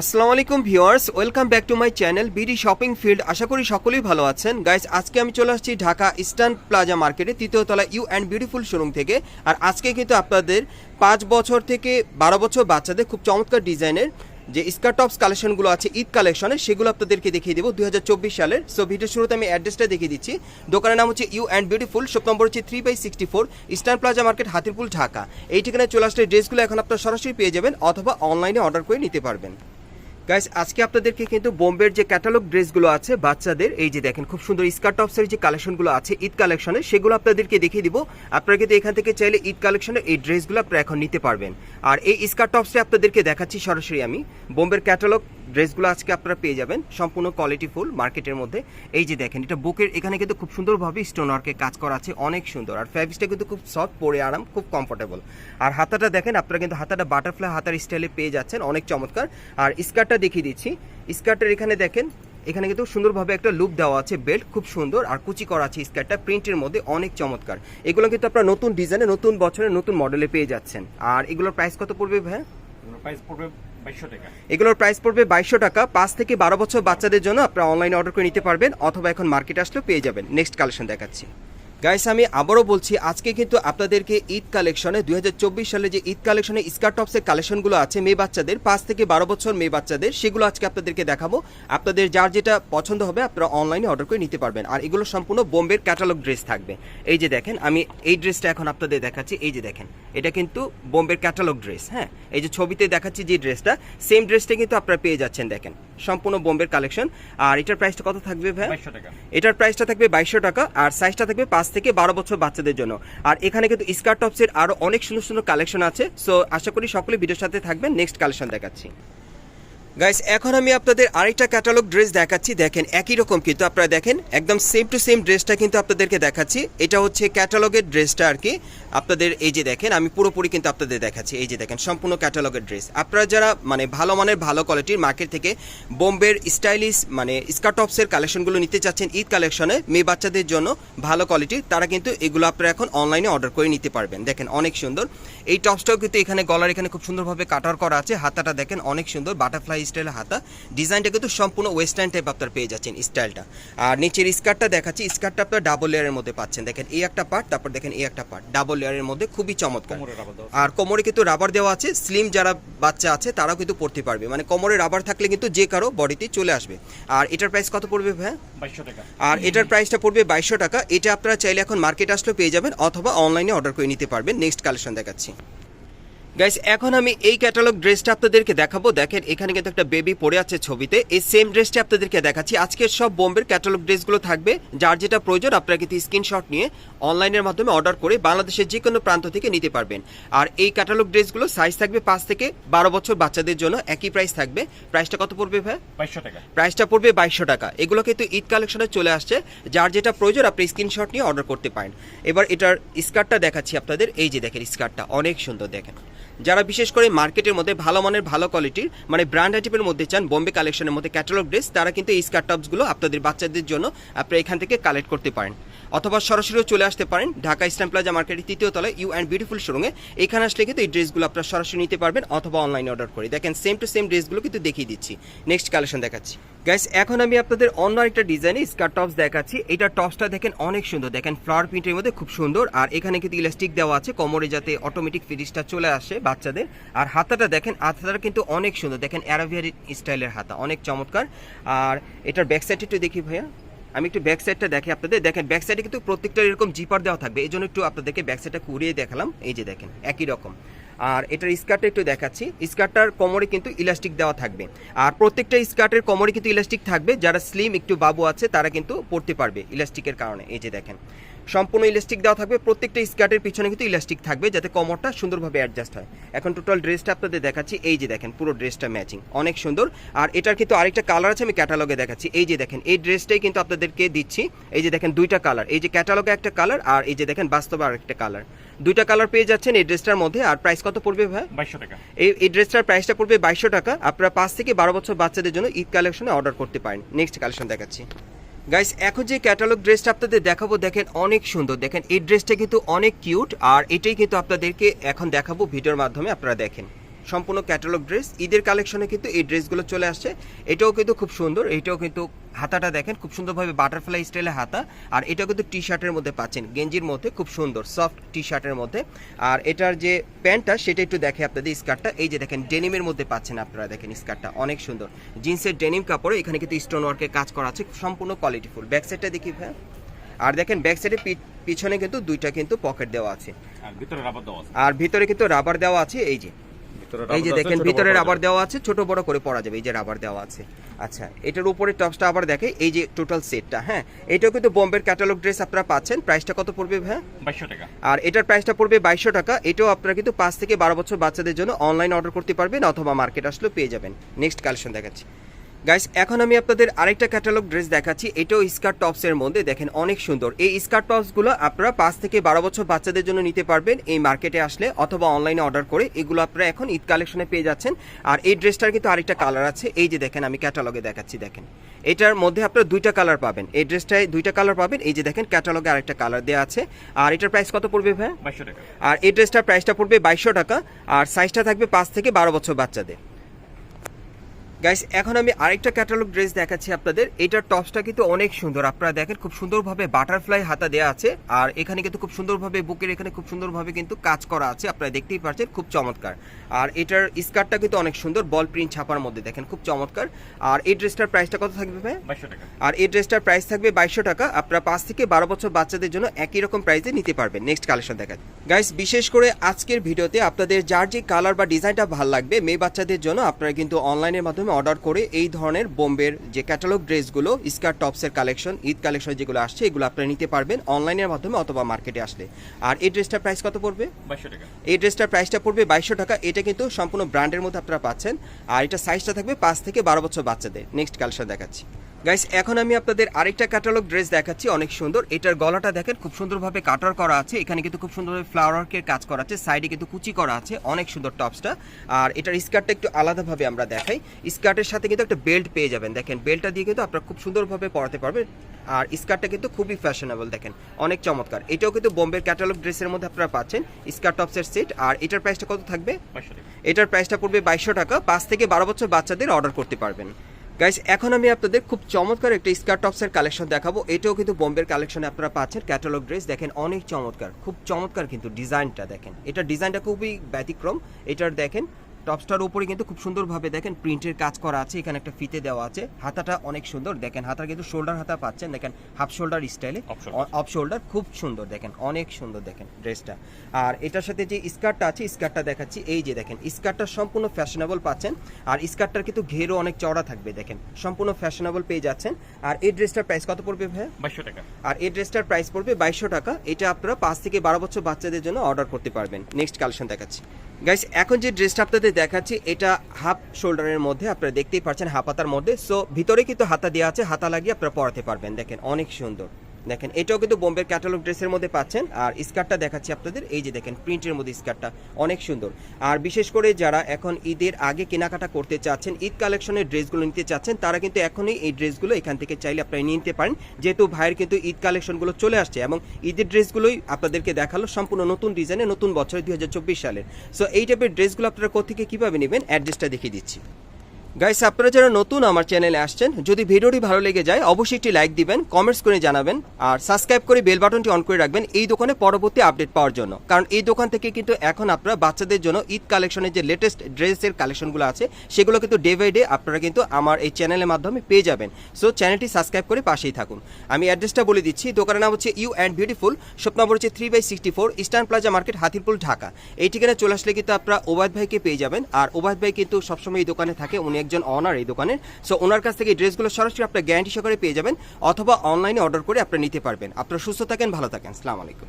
আসসালামু আলাইকুম viewers, welcome back to my channel BD shopping field. আশা করি সকলেই ভালো আছেন। গাইস, আজকে আমি চলে আসছি ঢাকা ইস্টার্ন প্লাজা মার্কেটে, তৃতীয় তলা ইউ অ্যান্ড বিউটিফুল শোরুম থেকে। আর আজকে কিন্তু আপনাদের পাঁচ বছর থেকে বারো বছর বাচ্চাদের খুব চমৎকার ডিজাইনের যে স্কার্ট টপস কালেকশনগুলো আছে ঈদ কালেকশনে সেগুলো আপনাদেরকে দেখিয়ে দেবো দু হাজার চব্বিশ সালের। সো ভিডিও শুরুতে আমি অ্যাড্রেসটা দেখিয়ে দিচ্ছি। দোকানের নাম হচ্ছে U and beautiful, shop number হচ্ছে three by sixty four, eastern plaza market, Hatirpool, Dhaka. এই ঠিকানায় চলে আসলে ড্রেসগুলো এখন আপনারা সরাসরি পেয়ে যাবেন অথবা অনলাইনে অর্ডার করে নিতে পারবেন। গাইস আজকে আপনাদেরকে কিন্তু বোম্বের যে ক্যাটালগ ড্রেসগুলো আছে বাচ্চাদের, এই যে দেখেন, খুব সুন্দর স্কার্ট টপসের যে কালেকশনগুলো আছে ঈদ কালেকশনে সেগুলো আপনাদেরকে দেখিয়ে দিব। আপনারা কিন্তু এখান থেকে চাইলে ঈদ কালেকশনের এই ড্রেসগুলো আপনারা এখন নিতে পারবেন। আর এই স্কার্ট টপসে আপনাদেরকে দেখাচ্ছি সরাসরি আমি। বোম্বের ক্যাটালগ ড্রেসগুলো আজকে আপনারা পেয়ে যাবেন। সম্পূর্ণ কোয়ালিটি ফুল মার্কেটের মধ্যে। এই যে দেখেন, এটা বুকের, এখানে কিন্তু খুব সুন্দরভাবে স্টোন কাজ করা আছে, অনেক সুন্দর। আর ফ্যাব্রিক্সটা কিন্তু খুব সফট পরে আরাম, খুব কমফোর্টেবল আর হাতাটা দেখেন, আপনারা কিন্তু হাতাটা বাটারফ্লাই হাতার স্টাইলে পেয়ে যাচ্ছেন, অনেক চমৎকার। আর স্কার্টটা দেখিয়ে দিচ্ছি। স্কার্টের এখানে দেখেন, এখানে কিন্তু সুন্দরভাবে একটা লুপ দেওয়া আছে বেল্ট খুব সুন্দর। আর কুচি করা আছে স্কার্টটা প্রিন্টের মধ্যে অনেক চমৎকার। এগুলো কিন্তু আপনারা নতুন ডিজাইনে নতুন বছরে নতুন মডেলে পেয়ে যাচ্ছেন। আর এগুলোর প্রাইস কত পড়বে ভাই প্রাইস পড়বে এগুলোর প্রাইস পড়বে বাইশশো টাকা। পাঁচ থেকে বারো বছর বাচ্চাদের জন্য আপনারা অনলাইনে অর্ডার করে নিতে পারবেন অথবা এখন মার্কেটে আসলেও পেয়ে যাবেন। নেক্সট কালেকশন দেখাচ্ছি। গাইস আমি আবারও বলছি, আজকে কিন্তু আপনাদেরকে ঈদ কালেকশনে দু হাজার চব্বিশ সালে যে ঈদ কালেকশনে স্কার্ট টপসের কালেকশনগুলো আছে মেয়ে বাচ্চাদের, পাঁচ থেকে বারো বছর মেয়ে বাচ্চাদের, সেগুলো আজকে আপনাদেরকে দেখাবো। আপনাদের যার যেটা পছন্দ হবে, আপনারা অনলাইনে অর্ডার করে নিতে পারবেন। আর এগুলো সম্পূর্ণ বোম্বের ক্যাটালগ ড্রেস থাকবে। এই যে দেখেন, আমি এই ড্রেসটা এখন আপনাদের দেখাচ্ছি। এই যে দেখেন এটা কিন্তু বোম্বের ক্যাটালগ ড্রেস হ্যাঁ? এই যে ছবিতে দেখাচ্ছি যে ড্রেসটা সেম ড্রেসটা কিন্তু আপনারা পেয়ে যাচ্ছেন দেখেন। সম্পূর্ণ বোম্বের কালেকশন আর এটার প্রাইসটা কত থাকবে ভাই এটার প্রাইসটা থাকবে বাইশশো টাকা আর সাইজটা থাকবে পাঁচ থেকে বারো বছর বাচ্চাদের জন্য। আর এখানে কিন্তু স্কার্ট টপসের আরও অনেক সুন্দর সুন্দর কালেকশন আছে। সো আশা করি সকলে ভিডিওর সাথে থাকবেন। নেক্সট কালেকশন দেখাচ্ছি। গাইস এখন আমি আপনাদের আরেকটা ক্যাটালগ ড্রেস দেখাচ্ছি। দেখেন, একই রকম কিন্তু আপনারা দেখেন, একদম সেম টু সেম ড্রেসটা কিন্তু আপনাদেরকে দেখাচ্ছি। এটা হচ্ছে ক্যাটালগের ড্রেসটা আর কি। আপনাদের এই যে দেখেন, আমি পুরোপুরি কিন্তু আপনাদের দেখাচ্ছি। এই যে দেখেন, সম্পূর্ণ ক্যাটালগের ড্রেস আপনারা যারা মানে ভালো মানের, ভালো কোয়ালিটির মার্কেট থেকে বোম্বের স্টাইলিশ মানে স্কার্টপসের কালেকশনগুলো নিতে চাচ্ছেন ঈদ কালেকশনে মেয়ে বাচ্চাদের জন্য ভালো কোয়ালিটির তারা কিন্তু এগুলো আপনারা এখন অনলাইনে অর্ডার করে নিতে পারবেন। দেখেন, অনেক সুন্দর। এই টপসটাও কিন্তু এখানে, গলার এখানে খুব সুন্দরভাবে কাটার করা আছে। হাতাটা দেখেন, অনেক সুন্দর। বাটারফ্লাই স্টাইলের হাতা। ডিজাইনটা কিন্তু সম্পূর্ণ ওয়েস্টার্ন টাইপ আপনার পেয়ে যাচ্ছেন স্টাইলটা। আর নিচের স্কার্টটা দেখাচ্ছি স্কার্টটা আপনার ডাবল লেয়ারের মধ্যে পাচ্ছেন। দেখেন এই একটা পার্ট তারপর দেখেন এই একটা পার্ট ডাবল লেয়ারের মধ্যে খুবই চমৎকার। আর কোমরে কিন্তু রাবার দেওয়া আছে স্লিম যারা বাচ্চা আছে তারাও কিন্তু পড়তে পারবে। মানে কোমরে রাবার থাকলে কিন্তু যে কারও বডিতে চলে আসবে। আর এটার প্রাইস কত পড়বে ভাই আর এটার প্রাইসটা পড়বে বাইশশো টাকা। এটা আপনারা চাইলে এখন মার্কেট আসলেও পেয়ে যাবেন অথবা অনলাইনে অর্ডার করে নিতে পারবেন। নেক্সট কালেকশন দেখাচ্ছি। গাইস এখন আমি এই ক্যাটালগ ড্রেসটা আপনাদেরকে দেখাবো। দেখেন এখানে কিন্তু একটা বেবি পড়ে আছে ছবিতে। এই সেম ড্রেসটা আপনাদেরকে দেখাচ্ছি। আজকের সব বোম্বের ক্যাটালগ ড্রেসগুলো থাকবে। যার যেটা প্রয়োজন আপনারা কিন্তু স্ক্রিনশট নিয়ে অনলাইনের মাধ্যমে অর্ডার করে বাংলাদেশের যে কোনো প্রান্ত থেকে নিতে পারবেন। আর এই ক্যাটালগ ড্রেসগুলো সাইজ থাকবে পাঁচ থেকে বারো বছর বাচ্চাদের জন্য একই প্রাইস থাকবে। প্রাইসটা কত পড়বে ভাই? বাইশশো টাকা। প্রাইসটা পড়বে বাইশশো টাকা। এগুলো কিন্তু ঈদ কালেকশনে চলে আসছে। যার যেটা প্রয়োজন আপনি স্ক্রিনশট নিয়ে অর্ডার করতে পারেন। এবার এটার স্কার্টটা দেখাচ্ছি আপনাদের। এই যে দেখেন স্কার্টটা অনেক সুন্দর দেখেন। যারা বিশেষ করে মার্কেটের মধ্যে ভালো মানের, ভালো কোয়ালিটির মানে ব্র্যান্ড আইটেমের মধ্যে চান, বোম্বে কালেকশনের মধ্যে ক্যাটালগ ড্রেস তারা কিন্তু এই স্কার্ট টপসগুলো আপনাদের বাচ্চাদের জন্য আপনারা এখান থেকে কালেক্ট করতে পারেন। অথবা সরাসরিও চলে আসতে পারেন ঢাকা ইস্টার্ন প্লাজা মার্কেটের তৃতীয় তলায় ইউ অ্যান্ড বিউটিফুল শোরুমে। এখানে আসলে কিন্তু এই ড্রেসগুলো আপনারা সরাসরি নিতে পারবেন অথবা অনলাইনে অর্ডার করে। দেখেন সেম টু সেম ড্রেসগুলো কিন্তু দেখিয়ে দিচ্ছি। নেক্সট কালেকশন দেখাচ্ছি। গাইস এখন আমি আপনাদের অন্য একটা ডিজাইনে স্কার্ট টপস দেখাচ্ছি। এটা টপসটা দেখেন অনেক সুন্দর। দেখেন ফ্লাওয়ার প্রিন্টের মধ্যে খুব সুন্দর। আর এখানে কিন্তু ইলাস্টিক দেওয়া আছে। কোমরে যাতে অটোমেটিক ফিটিসটা চলে আসে বাচ্চাদের। আর হাতাটা দেখেন, হাতাটা কিন্তু অনেক সুন্দর। দেখেন অ্যারাবিয়ার স্টাইলের হাতা। অনেক চমৎকার। আর এটার ব্যাক সাইড একটু দেখি ভাইয়া। আমি একটু ব্যাক সাইডটা দেখি আপনাদের। দেখেন ব্যাক সাইডে কিন্তু প্রত্যেকটা এরকম জিপার দেওয়া থাকবে। এই জন্য একটু আপনাদেরকে ব্যাক সাইডটা ঘুরিয়ে দেখালাম। এই যে দেখেন, একই রকম। আর এটার স্কার্টটা একটু দেখাচ্ছি। স্কার্টটার কোমরে কিন্তু ইলাস্টিক দেওয়া থাকবে। আর প্রত্যেকটা স্কার্টের কোমরে কিন্তু ইলাস্টিক থাকবে। যারা স্লিম একটু বাবু আছে, তারা কিন্তু পড়তে পারবে ইলাস্টিকের কারণে। এই যে দেখেন সম্পূর্ণ ইলাস্টিক দেওয়া থাকবে প্রত্যেকটা স্কার্টের পিছনে কিন্তু ইলাস্টিক থাকবে যাতে কমরটা সুন্দরভাবে অ্যাডজাস্ট হয়। এখন টোটাল ড্রেসটা আপনাদের দেখাচ্ছি এই যে দেখেন পুরো ড্রেসটা ম্যাচিং অনেক সুন্দর। আর এটার কিন্তু আরেকটা কালার আছে আমি ক্যাটালগে দেখাচ্ছি। এই যে দেখেন এই ড্রেসটাই কিন্তু আপনাদেরকে দিচ্ছি। এই যে দেখেন দুইটা কালার এই যে ক্যাটালগে একটা কালার আর এই যে দেখেন বাস্তবে আরেকটা কালার দুইটা কালার পেয়ে যাচ্ছেন এই ড্রেসটার মধ্যে আর প্রাইস কত পড়বে ভাই? বাইশশো টাকা। এই এই ড্রেসটার প্রাইসটা পড়বে বাইশশো টাকা। আপনারা পাঁচ থেকে বারো বছর বাচ্চাদের জন্য ঈদ কালেকশনে অর্ডার করতে পারেন। নেক্সট কালেকশন দেখাচ্ছি। গাইস এখন যে ক্যাটালগ ড্রেসটা আপনাদের দেখাবো, দেখেন অনেক সুন্দর। দেখেন, এই ড্রেসটা কিন্তু অনেক কিউট আর এটাই কিন্তু আপনাদেরকে এখন দেখাবো, ভিডিওর মাধ্যমে আপনারা দেখেন। সম্পূর্ণ ক্যাটালগ ড্রেস ঈদের কালেকশনে কিন্তু এই ড্রেসগুলো চলে আসছে। এটাও কিন্তু খুব সুন্দর। এটাও কিন্তু হাতাটা দেখেন খুব সুন্দরভাবে বাটারফ্লাই স্টাইলে হাতা। আর এটাও কিন্তু টি শার্টের মধ্যে পাচ্ছেন গেঞ্জির মধ্যে খুব সুন্দর সফট টি শার্টের মধ্যে। আর এটার যে প্যান্টটা সেটা একটু দেখে আপনাদের স্কার্টটা এই যে দেখেন ডেনিমের মধ্যে পাচ্ছেন আপনারা দেখেন স্কার্টটা অনেক সুন্দর। জিন্সের ডেনিম কাপড়ে এখানে কিন্তু স্টোন ওয়ার্কের কাজ করা আছে সম্পূর্ণ কোয়ালিটিফুল ব্যাক সাইডটা দেখি ভাই আর দেখেন ব্যাক সাইডে পিছনে কিন্তু দুইটা কিন্তু পকেট দেওয়া আছে। আর ভিতরে রাবার দেওয়া আছে। আর ভিতরে কিন্তু রাবার দেওয়া আছে এই যে। এই যে দেখেন ভিতরে রাবার দেওয়া আছে। ছোট বড় করে পরা যাবে এই যে রাবার দেওয়া আছে। আচ্ছা এটার উপরে টপসটা আবার দেখে এই যে টোটাল সেটটা হ্যাঁ? এটাও কিন্তু বোম্বের ক্যাটালগ ড্রেস আপনারা পাচ্ছেন। প্রাইসটা কত পড়বে ভাই যাবে। 2200 টাকা। আর এটার প্রাইসটা পড়বে বাইশশো টাকা। এটাও আপনারা কিন্তু পাঁচ থেকে বারো বছর বাচ্চাদের জন্য অনলাইন অর্ডার করতে পারবেন অথবা মার্কেট আসলেও পেয়ে যাবেন। নেক্সট কালেকশন দেখাচ্ছি। গাইস এখন আমি আপনাদের আরেকটা ক্যাটালগ ড্রেস দেখাচ্ছি। এটাও স্কার্ট টপসের মধ্যে। দেখেন অনেক সুন্দর। এই স্কার্ট টপসগুলো আপনারা পাঁচ থেকে বারো বছর বাচ্চাদের জন্য নিতে পারবেন এই মার্কেটে আসলে অথবা অনলাইনে অর্ডার করে। এগুলো আপনারা এখন ঈদ কালেকশনে পেয়ে যাচ্ছেন। আর এই ড্রেসটার কিন্তু আরেকটা কালার আছে। এই যে দেখেন আমি ক্যাটালগে দেখাচ্ছি দেখেন। এটার মধ্যে আপনারা দুইটা কালার পাবেন। এই ড্রেসটায় দুইটা কালার পাবেন। এই যে দেখেন ক্যাটালগে আরেকটা কালার দেওয়া আছে। আর এটার প্রাইস কত পড়বে ভাই 2200 টাকা। আর এই ড্রেসটার প্রাইসটা পড়বে বাইশশো টাকা। আর সাইজটা থাকবে পাঁচ থেকে বারো বছর বাচ্চাদের। গাইস এখন আমি আরেকটা ক্যাটালগ ড্রেস দেখাচ্ছি আপনাদের। এটার টপসটা কিন্তু অনেক সুন্দর। আপনারা দেখেন খুব সুন্দরভাবে বাটারফ্লাই হাতা দেওয়া আছে। আর এখানে কিন্তু খুব সুন্দরভাবে বুকের এখানে খুব সুন্দরভাবে কিন্তু কাজ করা আছে। আপনারা দেখতেই পাচ্ছেন খুব চমৎকার। আর এটার স্কার্টটা কিন্তু অনেক সুন্দর বল প্রিন্ট ছাপার মধ্যে। দেখেন খুব চমৎকার। আর এই ড্রেসটার প্রাইসটা কত থাকবে ভাই? 2200 টাকা। আর এই ড্রেসটার প্রাইস থাকবে বাইশশো টাকা। আপনারা পাঁচ থেকে বারো বছর বাচ্চাদের জন্য একই রকম প্রাইসে নিতে পারবেন। নেক্সট কালেকশন দেখা গাইস বিশেষ করে আজকের ভিডিওতে আপনাদের যার যে কালার বা ডিজাইনটা ভালো লাগবে মেয়ে বাচ্চাদের জন্য আপনারা কিন্তু অনলাইনের মাধ্যমে অর্ডার করে এই ধরনের বোম্বের যে ক্যাটালগ ড্রেসগুলো স্কার টপসের কালেকশন ঈদ কালেকশন যেগুলো আসছে এগুলো আপনারা নিতে পারবেন অনলাইনের মাধ্যমে অথবা মার্কেটে আসলে। আর এই ড্রেসটার প্রাইস কত পড়বে? 2200 টাকা। এই ড্রেসটার প্রাইসটা পড়বে বাইশশো টাকা। এটা কিন্তু সম্পূর্ণ ব্র্যান্ডের মধ্যে আপনারা পাচ্ছেন। আর এটা সাইজটা থাকবে পাঁচ থেকে বারো বছর বাচ্চাদের। নেক্সট কালেকশন দেখাচ্ছি। গাইস এখন আমি আপনাদের আরেকটা ক্যাটালগ ড্রেস দেখাচ্ছি অনেক সুন্দর। এটার গলাটা দেখেন খুব সুন্দরভাবে কাটার করা আছে। এখানে কিন্তু খুব সুন্দরভাবে ফ্লাওয়ার ওয়ার্কের কাজ করা আছে সাইডে কিন্তু কুচি করা আছে অনেক সুন্দর টপসটা আর এটার স্কার্টটা একটু আলাদাভাবে আমরা দেখাই। স্কার্টের সাথে কিন্তু একটা বেল্ট পেয়ে যাবেন দেখেন। বেল্টটা দিয়ে কিন্তু আপনারা খুব সুন্দরভাবে পরাতে পারবেন। আর স্কার্টটা কিন্তু খুবই ফ্যাশনেবল দেখেন। অনেক চমৎকার। এটাও কিন্তু বোম্বের ক্যাটালগ ড্রেসের মধ্যে আপনারা পাচ্ছেন স্কার্ট টপসের সেট আর এটার প্রাইসটা কত থাকবে? এটার প্রাইসটা পড়বে বাইশশো টাকা। পাঁচ থেকে বারো বছর বাচ্চাদের অর্ডার করতে পারবেন। গাইস এখন আমি আপনাদের খুব চমৎকার একটা স্কার টপসের কালেকশন দেখাবো। এটাও কিন্তু বোম্বের কালেকশনে আপনারা পাচ্ছেন। ক্যাটালগ ড্রেস দেখেন, অনেক চমৎকার। খুব চমৎকার কিন্তু ডিজাইনটা দেখেন। এটার ডিজাইনটা খুবই ব্যতিক্রম। এটার, দেখেন টপসটার উপরে কিন্তু খুব সুন্দরভাবে দেখেন প্রিন্টের কাজ করা আছে এখানে একটা ফিতে দেওয়া আছে। হাতাটা অনেক সুন্দর দেখেন হাতার কিন্তু শোল্ডার হাতা পাচ্ছেন দেখেন হাফ শোল্ডার স্টাইলে। অফ শোল্ডার খুব সুন্দর দেখেন অনেক সুন্দর দেখেন ড্রেসটা। আর এটার সাথে যে স্কার্টটা আছে স্কার্টটা দেখাচ্ছি এই যে দেখেন স্কার্টটা সম্পূর্ণ ফ্যাশনেবল পাচ্ছেন আর স্কার্টটার কিন্তু ঘেরও অনেক চওড়া থাকবে দেখেন সম্পূর্ণ ফ্যাশনেবল পেয়ে যাচ্ছেন। আর এই ড্রেসটার প্রাইস কত পড়বে ভাই 2200 টাকা। আর এই ড্রেসটার প্রাইস পড়বে বাইশশো টাকা এটা আপনারা পাঁচ থেকে বারো বছর বাচ্চাদের জন্য অর্ডার করতে পারবেন। নেক্সট কালেকশন দেখাচ্ছি। গাইস এখন যে ড্রেসটা আপনাদের দেখাচ্ছি, এটা হাফ শোল্ডারের মধ্যে আপনারা দেখতেই পাচ্ছেন হাফ হাতার মধ্যে। সো ভিতরে কিন্তু হাতা দেওয়া আছে, হাতা লাগিয়ে আপনারা পরাতে পারবেন। দেখেন, অনেক সুন্দর। দেখেন, এটাও কিন্তু বোম্বের ক্যাটালগ ড্রেসের মধ্যে পাচ্ছেন। আর স্কার্টটা দেখাচ্ছি আপনাদের। এই যে দেখেন প্রিন্টের মধ্যে স্কার্টটা অনেক সুন্দর। আর বিশেষ করে যারা এখন ঈদের আগে কেনাকাটা করতে চাচ্ছেন, ঈদ কালেকশনের ড্রেসগুলো নিতে চাচ্ছেন, তারা কিন্তু এখনই এই ড্রেসগুলো এখান থেকে চাইলে আপনারা নিতে পারেন। যেহেতু ভাইয়ের কিন্তু ঈদ কালেকশনগুলো চলে আসছে এবং ঈদের ড্রেসগুলোই আপনাদেরকে দেখাল সম্পূর্ণ নতুন ডিজাইনে নতুন বছরে দুই হাজার চব্বিশ সালের। সো এই টাইপের ড্রেসগুলো আপনারা কোথেকে কীভাবে নেবেন? অ্যাড্রেসটা দেখিয়ে দিচ্ছি। গাইস আপনারা যারা নতুন আমার চ্যানেলে আসছেন, যদি ভিডিওটি ভালো লেগে যায়, অবশ্যই একটি লাইক দিবেন কমেন্টস করে জানাবেন, আর সাবস্ক্রাইব করে বেল বাটনটি অন করে রাখবেন এই দোকানে পরবর্তী আপডেট পাওয়ার জন্য। কারণ এই দোকান থেকে কিন্তু এখন আপনারা বাচ্চাদের জন্য ঈদ কালেকশনের যে লেটেস্ট ড্রেসের কালেকশনগুলো আছে, সেগুলো কিন্তু ডে বাই ডে আপনারা কিন্তু আমার এই চ্যানেলের মাধ্যমে পেয়ে যাবেন। সো চ্যানেলটি সাবস্ক্রাইব করে পাশেই থাকুন। আমি অ্যাড্রেসটা বলে দিচ্ছি, দোকানের নাম হচ্ছে you and beautiful shop number হচ্ছে three by sixty four Eastern Plaza market Hatirpool, Dhaka. এই ঠিকানায় চলে আসলে কিন্তু আপনারা ওবায়দ ভাইকে পেয়ে যাবেন, আর ওবায়দ ভাই কিন্তু সবসময় এই দোকানে থাকে, উনি একজন অনার এই দোকানের সো ওনার কাছ থেকে ড্রেসগুলো সরাসরি আপনার গ্যারান্টি সহকারে পেয়ে যাবেন, অথবা অনলাইনে অর্ডার করে আপনারা নিতে পারবেন। আপনারা সুস্থ থাকেন, ভালো থাকেন। আসসালামু আলাইকুম।